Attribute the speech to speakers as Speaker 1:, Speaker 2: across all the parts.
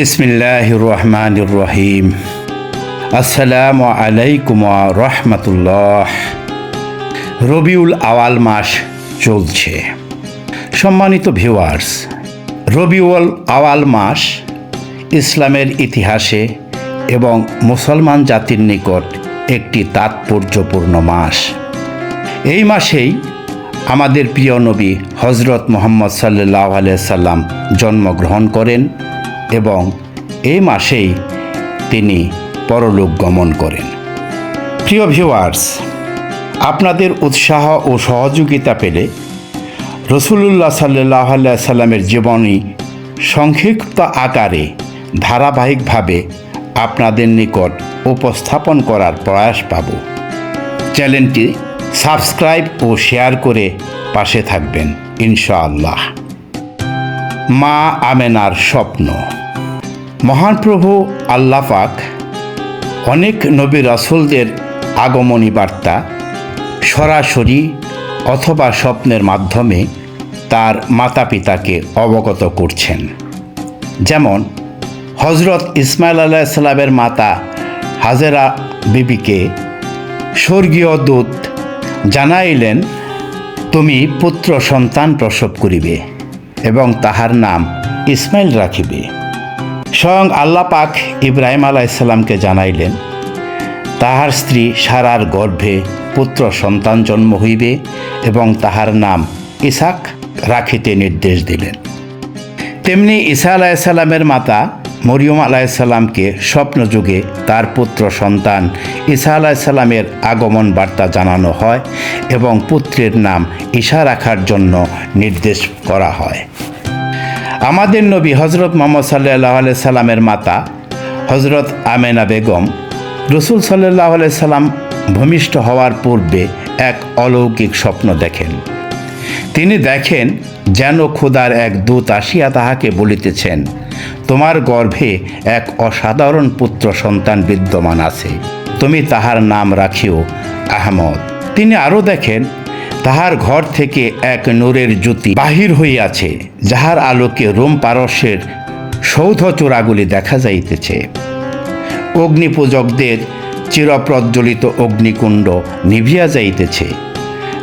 Speaker 1: বিসমিল্লাহ রহমান রহিম আসসালামু আলাইকুম রহমতুল্লাহ। রবিউল আওয়াল মাস চলছে। সম্মানিত ভিউয়ার্স, রবিউল আওয়াল মাস ইসলামের ইতিহাসে এবং মুসলমান জাতির নিকট একটি তাৎপর্যপূর্ণ মাস। এই মাসেই আমাদের প্রিয় নবী হজরত মোহাম্মদ সাল্লাহ আলিয়া সাল্লাম জন্মগ্রহণ করেন। এবং এই মাসেই তিনি পরলোক গমন করেন। প্রিয় ভিউয়ার্স আপনাদের উৎসাহ ও সহযোগিতা পেলে রসুলুল্লাহ সাল্লাহ সাল্লামের জীবনী সংক্ষিপ্ত আকারে ধারাবাহিকভাবে আপনাদের নিকট উপস্থাপন করার প্রয়াস পাব। চ্যানেলটি সাবস্ক্রাইব ও শেয়ার করে পাশে থাকবেন, ইনশাআল্লাহ। মা আমেনার স্বপ্ন। মহান প্রভু আল্লাহ পাক অনেক নবী রাসুলদের আগমনী বার্তা সরাসরি অথবা স্বপ্নের মাধ্যমে তার মাতা পিতাকে অবগত করছেন। যেমন হজরত ইসমাইল আলাহ সাল্লামের মাতা হাজেরা বিবিকে স্বর্গীয় দূত জানাইলেন, তুমি পুত্র সন্তান প্রসব করিবে এবং তাহার নাম ইসমাইল রাখিবে। স্বয়ং আল্লাহ পাক ইব্রাহিম আলাইসাল্লামকে জানাইলেন, তাহার স্ত্রী সারার গর্ভে পুত্র সন্তান জন্ম হইবে এবং তাহার নাম ইসাক রাখিতে নির্দেশ দিলেন। তেমনি ঈসা আলাইসাল্লামের মাতা মরিয়ম আলাইসাল্লামকে স্বপ্নযুগে তার পুত্র সন্তান ঈসা আলাইসাল্লামের আগমন বার্তা জানানো হয় এবং পুত্রের নাম ঈশা রাখার জন্য নির্দেশ করা হয়। আমাদের নবী হজরত মোহাম্মদ সাল্লাহ সাল্লামের মাতা হজরত আমেনা বেগম রসুল সাল্লাহ সাল্লাম ভূমিষ্ঠ হওয়ার পূর্বে এক অলৌকিক স্বপ্ন দেখেন। তিনি দেখেন যেন খোদার এক দূত আসিয়া তাহাকে বলিতেছেন, তোমার গর্ভে এক অসাধারণ পুত্র সন্তান বিদ্যমান আছে। তুমি তাহার নাম রাখিও আহমদ। তিনি আরও দেখেন তাহার ঘর থেকে এক নূরের জ্যোতি বাহির হইয়াছে, যাহার আলোকে রোম পারস্যের সৌধ চূড়াগুলি দেখা যাইতেছে। অগ্নিপূজকদের চিরপ্রজ্বলিত অগ্নিকুণ্ড নিভিয়া যাইতেছে।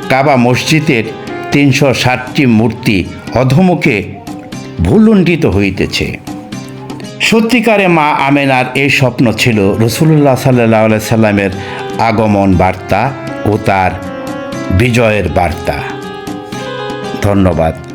Speaker 1: কাবা মসজিদের তিনশো ষাটটি মূর্তি অধমুখে ভুলুণ্ঠিত হইতেছে। সত্যিকারে মা আমেনার এই স্বপ্ন ছিল রসুল্লাহ সাল্লাহ সাল্লামের আগমন বার্তা ও তার বিজয়ের বার্তা। ধন্যবাদ।